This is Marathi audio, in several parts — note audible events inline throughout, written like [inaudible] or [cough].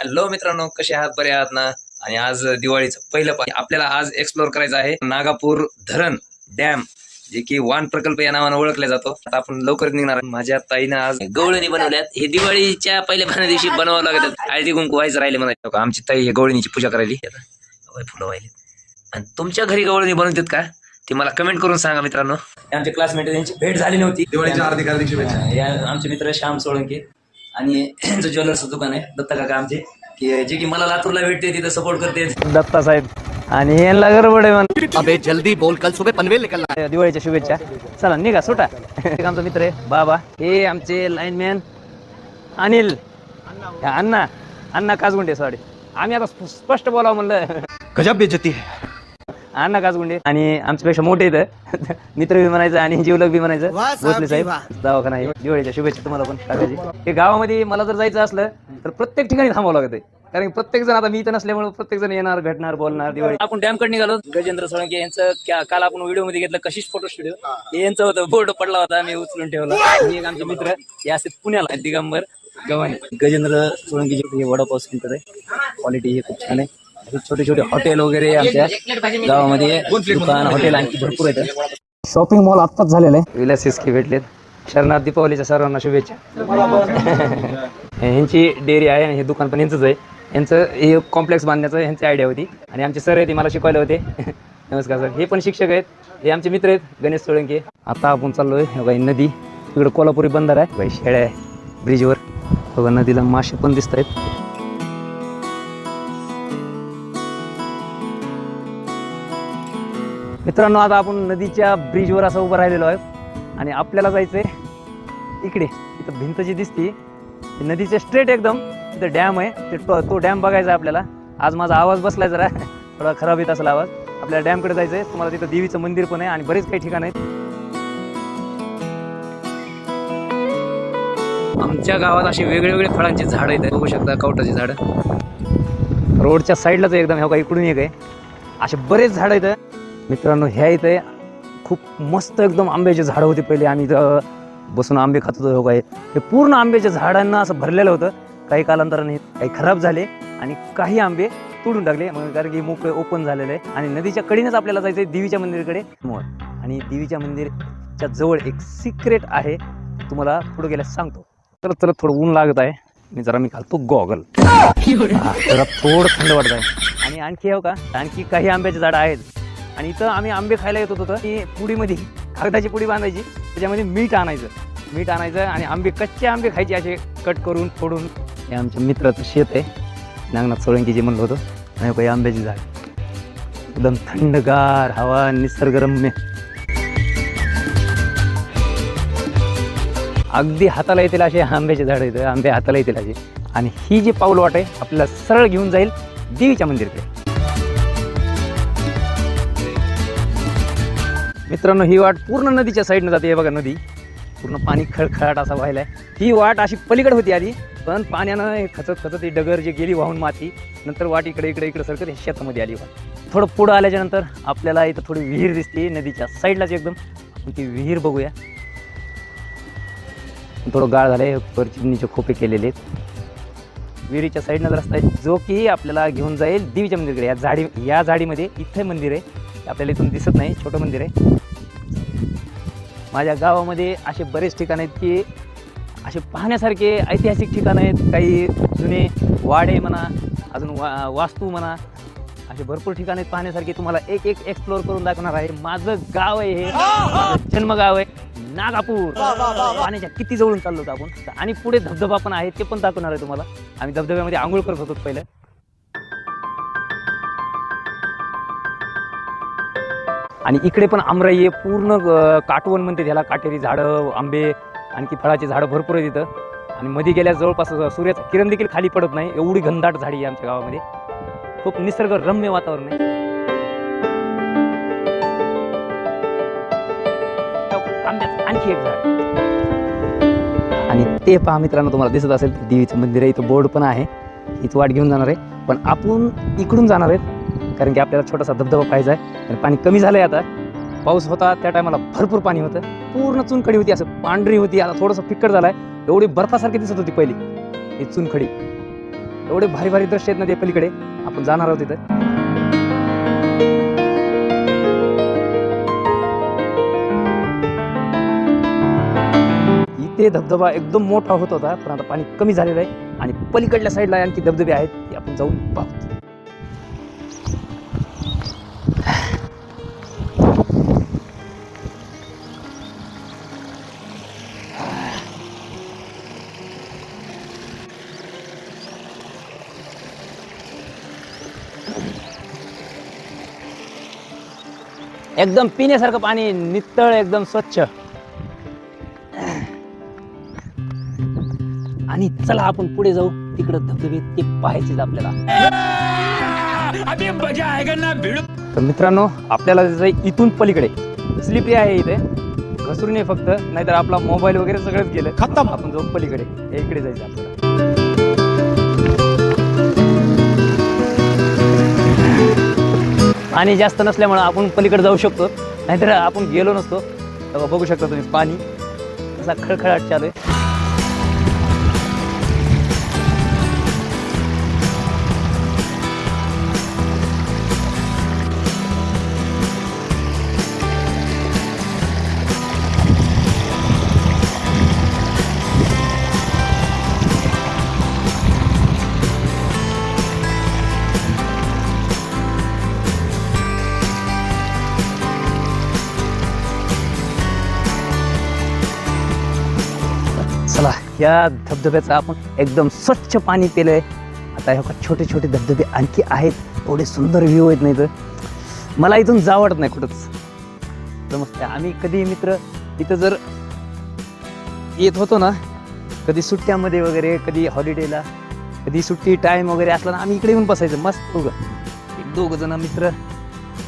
हॅलो मित्रांनो कसे आहात? बरे आहात ना? आणि आज दिवाळीचं पहिलं पाणी आपल्याला आज एक्सप्लोर करायचं आहे नागापूर धरण डॅम जे की वान प्रकल्प या नावानं ओळखला जातो. आता आपण लवकर निघणार. माझ्या ताईनं आज गवळणी बनवल्यात. हे दिवाळीच्या पहिल्या पाण्या दिवशी बनवावं लागत हळदी कुंकू व्हायचं राहिले म्हणायचं. आमची ताई हे गवळणीची पूजा करायली. फुलं व्हायली. आणि तुमच्या घरी गवळणी बनवतात का? ते मला कमेंट करून सांगा मित्रांनो. आमचे क्लासमेट त्यांची भेट झाली नव्हती. दिवाळीच्या हार्दिक हार्दिक शुभेच्छा. आमचे मित्र श्याम सोळंके. आणि [clears throat] यांचं ज्वेलर्सचं दुकान आहे दत्ता काका आमचे की जे की मला लातूरला भेटते तिथं सपोर्ट करते. दत्ता साहेब. आणि यांना गडबड आहे म्हणा अबे जल्दी बोल कल सुबह पनवेल निकलना दिवाळीच्या शुभेच्छा. चला निघा सुटा. एक आमचा मित्र आहे बाबा. हे आमचे लाईनमॅन अनिल. अण्णा अण्णा काजगुंडे सॉरी आम्ही आता स्प- स्पष्ट बोलावं म्हणलं. गजब बेइज्जती है। अण्णा काजगुंडे आणि आमच्यापेक्षा मोठे इथं. मित्र बी म्हणायचं आणि जीवलक बी म्हणायचं. भोसले साहेब दवाखाना आहे. दिवाळीच्या शुभेच्छा तुम्हाला पण काकाजी हे गावामध्ये मला जर जायचं असलं तर प्रत्येक ठिकाणी थांबावं लागत आहे. कारण की प्रत्येक जण आता मी इथं नसल्यामुळे प्रत्येक जण येणार भेटणार बोलणार दिवाळी. आपण डॅमकडे निघालो. गजेंद्र सोळंके यांचं काल आपण व्हिडिओमध्ये घेतलं कशीच फोटो स्टुडिओ हे यांचं होतं बोर्ड पडला होता मी उचलून ठेवला. आणि एक आमचे मित्र हे असे पुण्याला दिगंबर गव्हाणे. गजेंद्र सोळंकीचे वडापाव सेंटर आहे. क्वालिटी हे खूप छान आहे. छोटे छोटे हॉटेल वगैरे आमच्या. गावामध्ये दुकान हॉटेल आणखी भरपूर आहेत. शॉपिंग मॉल आत्ताच झालेलं आहे. विलास सिस्की भेटलेत. शरणात दीपावलीच्या सर्वांना शुभेच्छा. ह्यांची डेअरी आहे आणि हे दुकान पण यांचंच आहे. यांचं हे कॉम्प्लेक्स बांधण्याचं ह्यांची आयडिया होती. आणि आमचे सर ते मला शिकवायला होते. [laughs] नमस्कार सर हे पण शिक्षक आहेत. हे आमचे मित्र आहेत गणेश सोळंके. आता आपण चाललोय बघा ही नदी. इकडे कोल्हापुरी बंदर आहे. बाई शेळ्या आहे. ब्रिजवर बघा नदीला मासे पण दिसत आहेत मित्रांनो आता आपण नदीच्या ब्रिजवर असं उभं राहिलेलो आहे आणि आपल्याला जायचंय इकडे. इथं भिंत जी दिसती नदीचे नदीच्या स्ट्रेट एकदम तिथं डॅम आहे. ते तो- तो डॅम बघायचा आहे आपल्याला. आज माझा आवाज बसलाय जरा. [laughs] थोडा खराब येत असेल आवाज. आपल्याला डॅमकडे जायचं आहे तुम्हाला तिथं देवीचं मंदिर पण आहे आणि बरेच काही ठिकाण आहेत. आमच्या गावात असे वेगळे वेगळे फळांची झाडं आहेत बघू शकता कवटाची झाडं. रोडच्या साईडलाच एकदम हे का इकडून एक आहे. असे बरेच झाडं आहेत मित्रांनो ह्या इथे खूप मस्त एकदम आंब्याची झाडं होती पहिले. आम्ही इथं बसून आंबे खात होतो काय? हे पूर्ण आंब्याच्या झाडांना असं भरलेलं होतं. काही कालांतराने काही खराब झाले आणि काही आंबे तोडून टाकले. मग कारण की मोकळे ओपन झालेले आहे. आणि नदीच्या कडेनेच आपल्याला जायचं आहे देवीच्या मंदिराकडे. आणि देवीच्या मंदिरच्या जवळ एक सिक्रेट आहे. तुम्हाला पुढे गेल्यास सांगतो. तर तर थोडं ऊन लागत आहे. मी जरा मी घालतो गॉगल [laughs] जरा थोडं थंड वाटत आहे. आणि आणखी हो का? आणखी काही आंब्याची झाडं आहेत. आणि इथं आम्ही आंबे खायला येत होतो की पुडीमध्ये कागदाची पुडी बांधायची त्याच्यामध्ये मीठ आणायचं. मीठ आणायचं आणि आंबे कच्चे आंबे खायचे असे कट करून फोडून. हे आमच्या मित्राचं शेत आहे. नागनाथ सोळंकी जे म्हणलं होतं आणि काही आंब्याची झाड. एकदम थंडगार हवा निसर्गरम्य. अगदी हाताला येतील असे आंब्याचे झाड येतं आंबे हाताला येतील असे. आणि ही जी पाऊल वाट आहे आपल्याला सरळ घेऊन जाईल देवीच्या मंदिरकडे. मित्रांनो ही वाट पूर्ण नदीच्या साईडनं जाते. हे बघा नदी. पूर्ण पाणी खळखळाट असा व्हायलाय. ही वाट अशी पलीकडे होती आधी पण पाण्यानं हे खचत खचत ही डगर जी गेली वाहून माती नंतर वाट इकडे इकडे इकडे सरकत हे शेतामध्ये आली वाट. थोडं पुढं आल्याच्यानंतर आपल्याला इथं थोडी विहीर दिसते नदीच्या साईडलाच एकदम. आपण ती विहीर बघूया. थोडं गाळ झालंय आहे चिमणीचे खोपे केलेले आहेत. विहिरीच्या साईडनं रस्ता आहे जो की आपल्याला घेऊन जाईल देवीच्या मंदिरकडे. या झाडी या झाडीमध्ये इथे मंदिर आहे. आपल्याला इथून दिसत नाही छोटं मंदिर आहे. माझ्या गावामध्ये असे बरेच ठिकाण आहेत की असे पाहण्यासारखे ऐतिहासिक ठिकाण आहेत. काही जुने वाडे म्हणा अजून वा वास्तू म्हणा असे भरपूर ठिकाणं आहेत पाहण्यासारखे. तुम्हाला एक एक एक्सप्लोअर करून दाखवणार आहे. माझं गाव आहे हे. जन्मगाव आहे नागापूर. पाण्याच्या किती जवळून चाललो होतो आपण. आणि पुढे धबधबा पण आहे ते पण दाखवणार आहे तुम्हाला. आम्ही धबधब्यामध्ये आंघोळ करत होतो पहिलं. आणि इकडे पण आमराई आहे पूर्ण काटवण म्हणते त्याला. काटेरी झाडं आंबे आणखी फळाची झाडं भरपूर आहेत तिथं आणि मध्ये गेल्यास जवळपास सूर्याचं किरण देखील खाली पडत नाही. एवढी घनदाट झाडी आहे आमच्या गावामध्ये. खूप निसर्गरम्य वातावरण आहे. आंब्याचं आणखी एक झाड. आणि ते पहा मित्रांनो तुम्हाला दिसत असेल देवीचं मंदिर आहे. इथं बोर्ड पण आहे. इथं वाट घेऊन जाणार आहे. पण आपण इकडून जाणार आहेत. कारण की आपल्याला छोटासा धबधबा पाहिजे आहे. आणि पाणी कमी झालंय आता. पाऊस होता त्या टायमाला भरपूर पाणी होतं. पूर्ण चुनखडी होती असं पांढरी होती. आता थोडंसं फिक्कट झालाय. एवढी बर्फासारखी दिसत होती पहिली ही चुनखडी. एवढे भारी भारी दृश्य आहेत ना ते पलीकडे. आपण जाणार आहोत तिथं इथे धबधबा एकदम मोठा होत होता पण आता पाणी कमी झालेलं आहे. आणि पलीकडल्या साईडला आणखी धबधबे आहेत ते आपण जाऊन पाहतो एकदम पिण्यासारखं पाणी नितळ एकदम स्वच्छ. आणि चला आपण पुढे जाऊ. तिकडं धबधबे ते पाहायचेच आपल्याला. तर मित्रांनो आपल्याला जायचं इथून पलीकडे. स्लिपरी आहे इथे. घसरून ये फक्त. नाहीतर आपला मोबाईल वगैरे सगळंच गेलं. खतम. आपण जाऊ पलीकडे. इकडे जायचं आपल्याला. पाणी जास्त नसल्यामुळं आपण पलीकडे जाऊ शकतो. नाहीतर आपण गेलो नसतो. बघू शकता तुम्ही पाणी. असा खळखळाट चालू आहे. चला या धबधब्याचं आपण एकदम स्वच्छ पाणी पिलंय. आता हे छोटे छोटे धबधबे आणखी आहेत. एवढे सुंदर व्ह्यू आहेत नाही तर. मला इथून जा वाटत नाही कुठंच. समजते आम्ही कधी मित्र इथं जर येत होतो ना कधी सुट्ट्यामध्ये वगैरे कधी हॉलिडेला कधी सुट्टी टाईम वगैरे असला ना आम्ही इकडे येऊन बसायचं. मस्त दोघं एक दोघं जण मित्र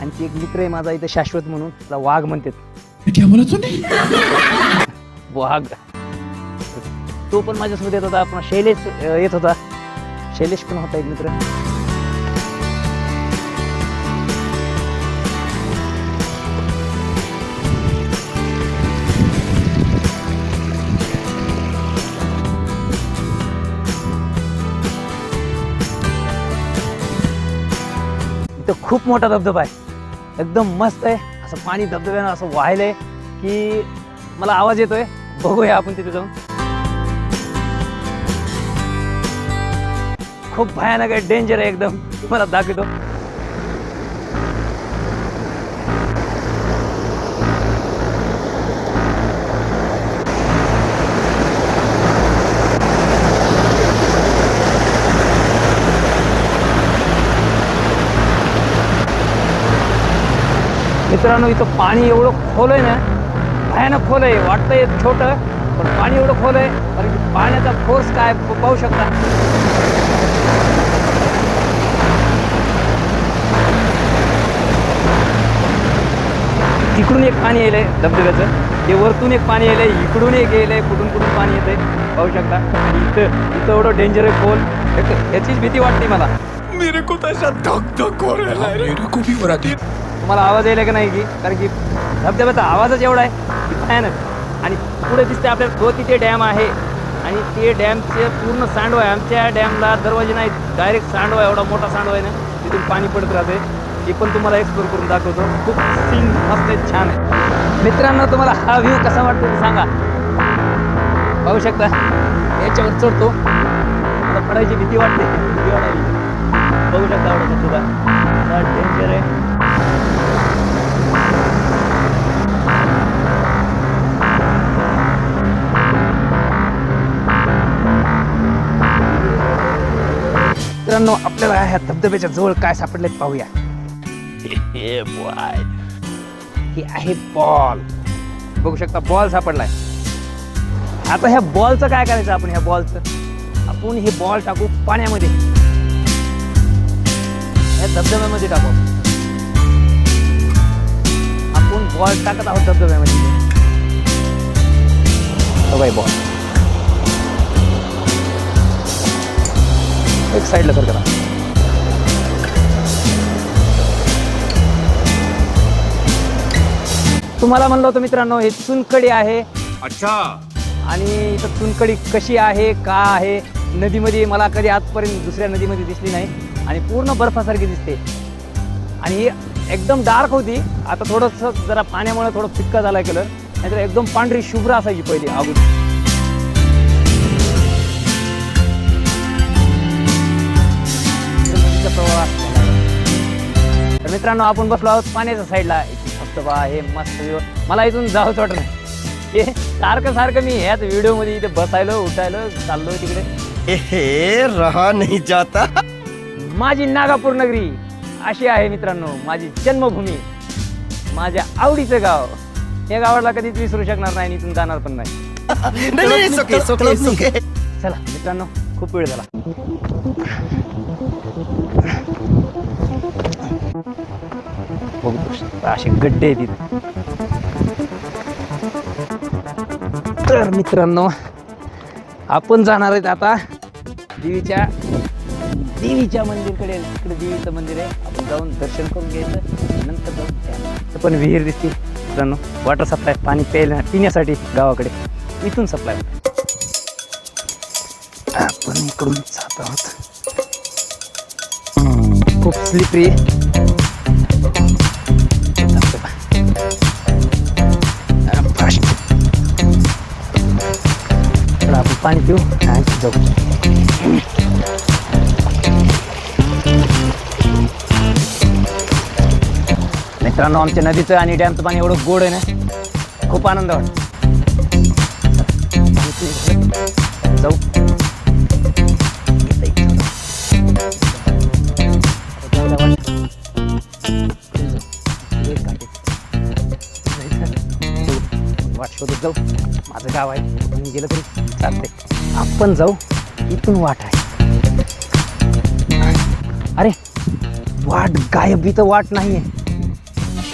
आणखी एक मित्र आहे माझा इथं शाश्वत म्हणून त्याला वाघ म्हणतात. वाघ. तो पण माझ्यासोबत येत होता. आपण शैलेश येत होता. शैलेश पण होता एक मित्र. तो खूप मोठा धबधबा आहे. एकदम मस्त आहे. असं पाणी धबधब्यानं असं व्हायलंय की मला आवाज येतोय. बघूया आपण तिथे जाऊन. खूप भयानक आहे. डेंजर आहे एकदम. मला दाखवतो. मित्रांनो इथं पाणी एवढं खोल आहे ना भयानक खोल आहे वाटतंय छोटं पण पाणी एवढं खोल आहे कारण की पाण्याचा फोर्स काय पाहू शकता? तिकडून एक पाणी येलंय धबधब्याचं. ते वरतून एक पाणी येलंय इकडून एक येलंय कुठून कुठून पाणी येतंय. पाहू शकता. आणि इथं इथं एवढं डेंजर आहे खोल. एक- याचीच भीती वाटते मला. मेरे को तो ऐसा धक धक हो रहा है मेरे को भी हो रहा थी तुम्हाला आवाज यायला का नाही की? कारण की धबधब्याचा आवाजच एवढा आहे भयानक. आणि पुढे दिसते आपल्याला दो तिथे डॅम आहे. आणि ते डॅमचे पूर्ण सांडवा आहे. आमच्या डॅमला दरवाजे नाही डायरेक्ट सांडवा आहे. एवढा मोठा सांडवा आहे ना तिथून पाणी पडत राहते. ते पण तुम्हाला एक्सप्लोर करून दाखवतो. खूप सीन मस्त आहे छान आहे. मित्रांनो तुम्हाला हा व्ह्यू कसा वाटतो ते सांगा. पाहू शकता? याच्यावर चढतो. मला पडायची भीती वाटते. भीती वाटायची. बघू शकता एवढा सुद्धा डेंजर आहे. मित्रांनो आपल्याला ह्या धबधब्याच्या जवळ काय सापडले पाहूया. हे हे आहे बॉल बघू शकता बॉल सापडलाय. आता ह्या बॉलचं काय करायचं आपण ह्या बॉलचं आपण हे बॉल टाकू पाण्यामध्ये. या धबधब्यामध्ये टाकू आपण. बॉल टाकत आहोत धबधब्यामध्ये. बघा बॉल एक साईडला कर करा तुम्हाला म्हणलं होतं मित्रांनो हे चुनखडी आहे. अच्छा. आणि इथं चुनखडी कशी आहे का आहे? नदीमध्ये मला कधी आजपर्यंत दुसऱ्या नदीमध्ये दिसली नाही. आणि पूर्ण बर्फासारखी दिसते. आणि ही एकदम डार्क होती. आता थोडंसं जरा पाण्यामुळे थोडं फिक्का झाला कलर नाहीतर एकदम पांढरी शुभ्र असायची पहिली अगोदर. तर मित्रांनो आपण बसलो आहोत पाण्याच्या साईडला फक्त बा हे मस्त. मला इथून जाऊच वाटत नाही. हे सारखं सारखं मी ह्याच व्हिडिओमध्ये इथे बसायलो उठायलो चाललोय तिकडे. रहा नहीं जाता. माझी नागापूर नगरी अशी आहे मित्रांनो माझी जन्मभूमी. माझ्या आवडीचं गाव. या गावाला कधीच विसरू शकणार नाही आणि इथून जाणार पण नाही. [laughs] चला मित्रांनो खूप वेळ झाला. बघू शकता, असे गड्डे आहेत तर मित्रांनो आपण जाणार आहेत आता देवीच्या देवीच्या मंदिरकडे. तिकडे देवीचं मंदिर आहे. आपण जाऊन दर्शन करून घ्यायचं. नंतर जाऊन पण विहीर दिसते मित्रांनो वॉटर सप्लाय पाणी प्यायला पिण्यासाठी गावाकडे. इथून सप्लाय आपण इकडून जात आहोत. खूप स्लिपरी आपण पाणी पिऊ आणि जाऊ मित्रांनो आमच्या नदीचं आणि डॅमचं पाणी एवढं गोड आहे ना खूप आनंद वाटतो जाऊ जाऊ. माझं गाव आहे. मी गेलं तरी चालतंय. आपण जाऊ. इथून वाट आहे. अरे वाट गायब. इथं वाट नाहीये.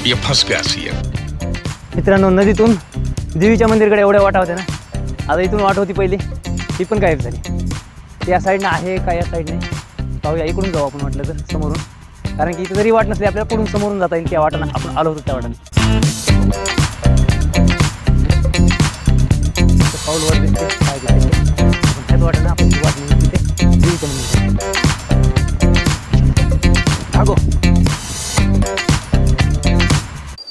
ये फंस गया सीएम मित्रांनो नदीतून देवीच्या मंदिरकडे एवढ्या वाटा होत्या ना. आता इथून वाट होती पहिली. ती पण गायब झाली. या साईडनं आहे का या साईडने पाहूया. इकडून जाऊ आपण वाटलं तर समोरून. कारण की इथं जरी वाट नसली आपल्याला पुढून समोरून जाता येईल त्या वाटानं आपण आलो होतो त्या वाटाने. पाऊलवर दिसते. काय दिसते त्याच वाटानं आपण ती तिथे नेऊन तिथे देवीच्या मंदिरात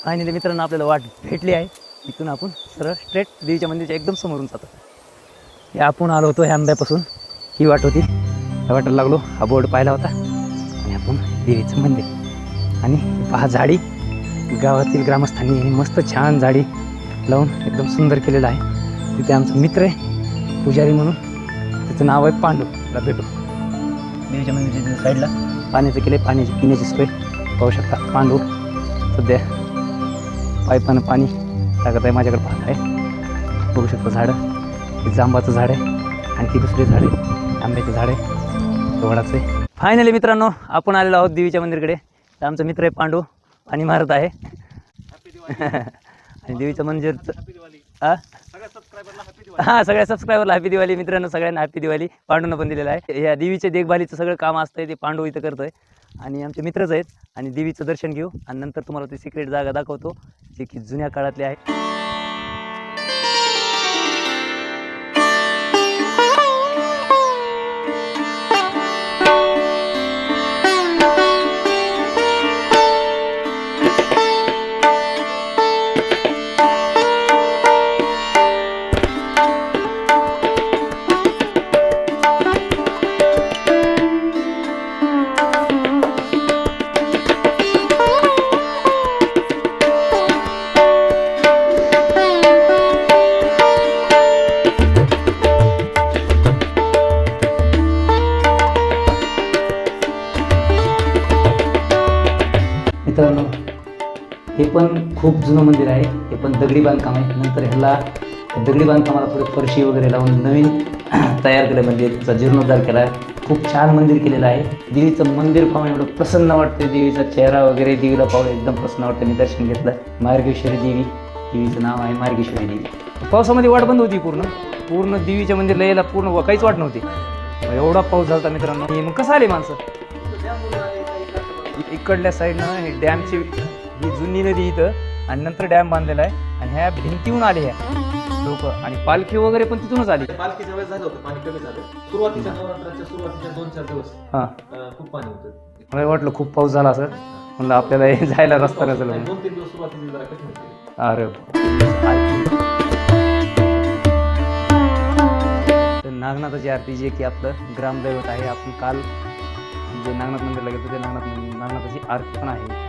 फायनली मित्रांनो आपल्याला वाट भेटली आहे. इथून आपण सरळ स्ट्रेट देवीच्या मंदिरच्या एकदम समोरून जातो. हे आपण आलो होतो ह्या आंब्यापासून. ही वाट होती. ह्या वाटेला लागलो. हा बोर्ड पाहिला होता. आणि आपण देवीचं मंदिर. आणि पहा झाडी. गावातील ग्रामस्थांनी मस्त छान झाडी लावून एकदम सुंदर केलेलं आहे. तिथे आमचा मित्र आहे पुजारी म्हणून. त्याचं नाव आहे पांडू. त्याला भेटू. देवीच्या मंदिराच्या साईडला. पाण्याचं केले पाण्याची पिण्याची सोय. पाहू शकता पांडू. सध्या पाईपानं पाणी टाकत आहे माझ्याकडे पाहत आहे. बघू शकता झाडं. हे जांबाचं झाड आहे आणखी दुसरे झाड आहे. आंब्याचं झाड आहे. वडाचं आहे. फायनली मित्रांनो आपण आलेलो आहोत देवीच्या मंदिरकडे. तर आमचा मित्र आहे पांडू पाणी मारत आहे. [laughs] आणि देवीचं मंदिर हा हा सगळ्या सबस्क्रायबरला हॅपी दिवाळी मित्रांनो सगळ्यांना हॅपी दिवाळी. पांडूनं पण दिलेलं आहे. या देवीच्या देखभालीचं सगळं काम असतंय ते पांडू इथं करतोय. आणि आमचे मित्रच आहेत. आणि देवीचं दर्शन घेऊ. आणि नंतर तुम्हाला ती सिक्रेट जागा दाखवतो जे की जुन्या काळातली आहे. जुनं मंदिर आहे हे पण दगडी बांधकाम आहे. नंतर ह्याला दगडी बांधकामाला थोडे फरशी वगैरे लावून नवीन [clears throat] तयार केलं मंदिरचा त्याचा जीर्णोद्धार केला. आहे खूप छान मंदिर केलेलं आहे. देवीचं मंदिर पाहून एवढं प्रसन्न वाटतं देवीचा चेहरा वगैरे देवीला पाहून एकदम प्रसन्न वाटतं मी दर्शन घेतलं. मार्गेश्वरी देवी. देवीचं नाव आहे मार्गेश्वरी देवी. पावसामध्ये वाट बंद होती पूर्ण. पूर्ण देवीच्या मंदिरला यायला पूर्ण काहीच वाट नव्हती. एवढा पाऊस झाला मित्रांनो. हे मग कसं आले माणसं? इकडल्या साईडनं हे डॅमची ही जुनी नदी इथं आणि नंतर डॅम बांधलेला आहे. आणि ह्या भिंतीहून आले ह्या लोक आणि पालखी वगैरे पण तिथूनच आली. पालखीच्या वेळेस झालं होतं. पाणी कमी झालं. सुरुवातीच्या नवरात्राच्या सुरुवातीच्या दोन चार दिवस हा. अं, खूप पाणी होतं. मला वाटलं खूप पाऊस झाला असं म्हणलं आपल्याला हे जायला रस्ता नसेल. म्हणून. दोन तीन दिवस सुरुवातीचे जरा कठीण होते. अरे तर नागनाथाची आरती जे की आपलं ग्रामदैवत आहे. आपण काल जे नागनाथ मंदिरला गेलो ते नागनाथ नागनाथाची आरती पण आहे.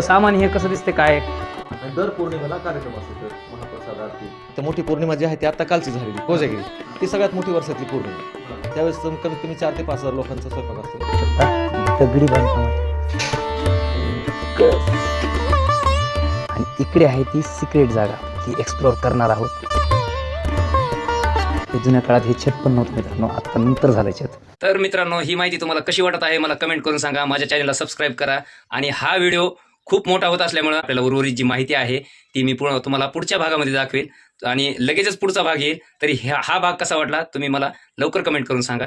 सामान हे कसं दिसते काय? आणि दर पौर्णिमेला कार्यक्रम असतो तर महाप्रसाद आरती. तर मोठी पौर्णिमा जी आहे ती आता कालची झालेली कोजागिरी. ती सगळ्यात मोठी वर्षातली पौर्णिमा. त्यावेळेस कमीत कमी चार ते पाच हजार लोकांचा स्वयंपाक असतो. दगडी बांधकाम. आहे आणि इकडे आहे ती सिक्रेट जागा ती एक्सप्लोअर करणार आहोत. ते जुन्या काळात हे छत पण नव्हतं मित्रांनो. आता नंतर झालं छत तर मित्रांनो ही माहिती तुम्हाला कशी वाटत आहे मला कमेंट करून सांगा. माझ्या चॅनलला सबस्क्राईब करा. आणि हा व्हिडिओ खूप मोठा होत असल्यामुळे आपल्याला उर्वरित जी माहिती आहे ती मी पुढं तुम्हाला पुढच्या भागामध्ये दाखवेल आणि लगेचच पुढचा भाग येईल. तरी ह्या हा भाग कसा वाटला तुम्ही मला लवकर कमेंट करून सांगा.